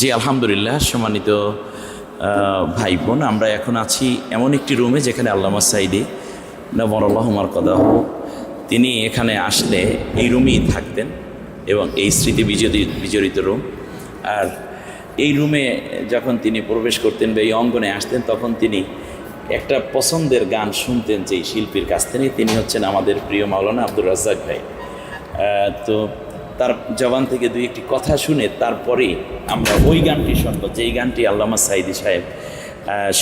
জি, আলহামদুলিল্লাহ, সম্মানিত ভাই বোন আমরা এখন আছি এমন একটি রুমে যেখানে আল্লামা সাইদি নবরুল্লাহমার কদাহ তিনি এখানে আসলে এই রুমেই থাকতেন এবং এই স্মৃতি বিজড়িত বিজড়িত রুম। আর এই রুমে যখন তিনি প্রবেশ করতেন বা এই অঙ্গনে আসতেন, তখন তিনি একটা পছন্দের গান শুনতেন যেই শিল্পীর কাছ থেকে। তিনি হচ্ছেন আমাদের প্রিয় মাওলানা আব্দুর রাজ্জাক ভাই। তো তার জবান থেকে দুই একটি কথা শুনে তারপরে আমরা ওই গানটি শুনব, যেই গানটি আল্লামা সাইদি সাহেব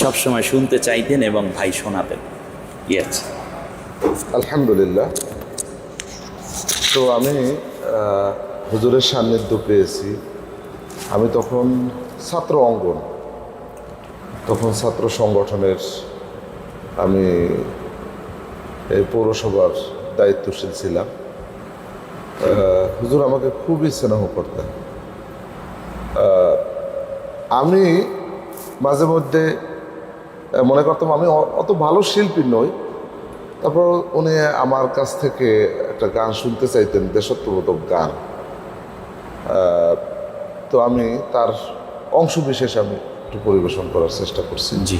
সবসময় শুনতে চাইতেন এবং ভাই শোনাতেন। ইয়েস আলহামদুলিল্লাহ। তো আমি হুজুরের সান্নিধ্য পেয়েছি। আমি তখন ছাত্র অঙ্গন। তখন ছাত্র সংগঠনের আমি পৌরসভার দায়িত্বশীল ছিলাম। হুজুর আমাকে খুবই স্নেহ করতেন। আমি মাঝে মধ্যে মনে করতাম আমি অত ভালো শিল্পী নই। তারপর উনি আমার কাছ থেকে একটা গান শুনতে চাইতেন দেশত্ববোধক গান। তো আমি তার অংশ বিশেষ আমি একটু পরিবেশন করার চেষ্টা করছি। জি।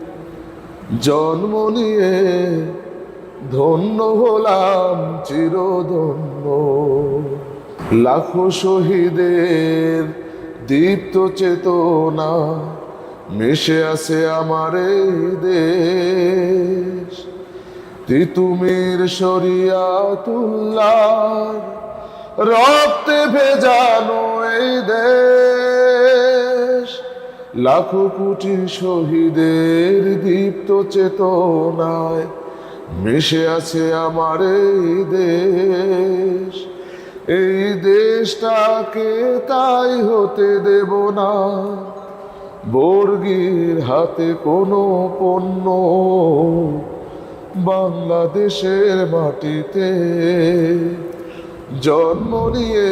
জন্ম নিয়ে ধন্য হলাম চিরধন্য। লাখো শহীদের দীপ্ত চেতনা মিশে আছে আমার দেশ। তিতুমির শরিয়াতুল্লাহ রক্তে ভেজানো এই দেশ। লাখো কোটি শহীদের দীপ্ত চেতনায় মিশে আছে আমার এই দেশ। এই দেশটাকে তাই হতে দেব না। বর্গির হাতে কোনো পণ্য। বাংলাদেশের মাটিতে জন্ম নিয়ে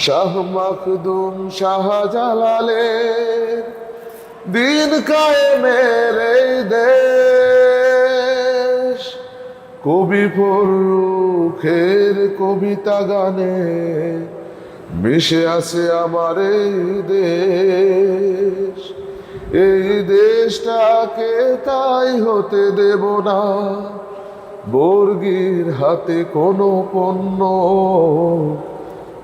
শাহ মাখদুম শাহজালালের দিন কায়েমের এই দেশ। কবি ফরুখের কবিতা গানে মিশে আছে আমার এই দেশ। এই দেশটাকে তাই হতে দেব না। বর্গির হাতে কোনো পণ্য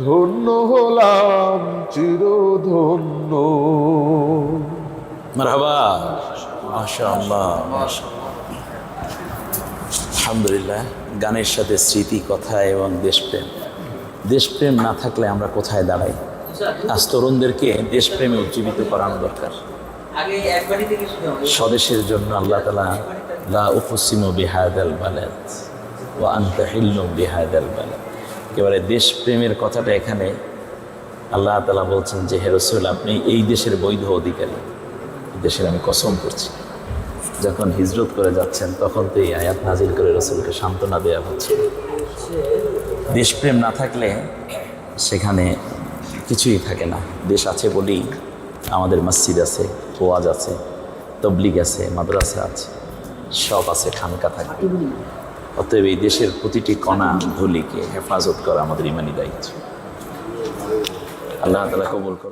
ধন্য হলাম চিরধন্য। মারহাবা। মাশাআল্লাহ মাশাআল্লাহ। আলহামদুলিল্লাহ গানের সাথে স্মৃতি কথা এবং দেশপ্রেম। দেশপ্রেম না থাকলে আমরা কোথায় দাঁড়াই? আজ তরুণদেরকে দেশপ্রেমে উজ্জীবিত করানো দরকার। স্বদেশের জন্য আল্লাহ তালা লা উফসিমু বিহাদ আল বালাদ ও আন্তহিল্লুম বিহাদ আল বালাদ। একেবারে দেশপ্রেমের কথাটা এখানে আল্লাহ তালা বলছেন যে হেরসুল আপনি এই দেশের বৈধ অধিকারী। দেশের আমি কসম করছি। যখন হিজরত করে যাচ্ছেন, তখন তো এই আয়াত নাজিল করে রসুলকে সান্ত্বনা দেওয়া হচ্ছে। দেশপ্রেম না থাকলে সেখানে কিছুই থাকে না। দেশ আছে বলেই আমাদের মসজিদ আছে, ওয়াজ আছে, তবলিগ আছে, মাদ্রাসা আছে, সব আছে, খানকা থাকবে। অতএব এই দেশের প্রতিটি কণা ধুলিকে হেফাজত করা আমাদের ইমানি দায়িত্ব। আল্লাহ তালা কবুল করো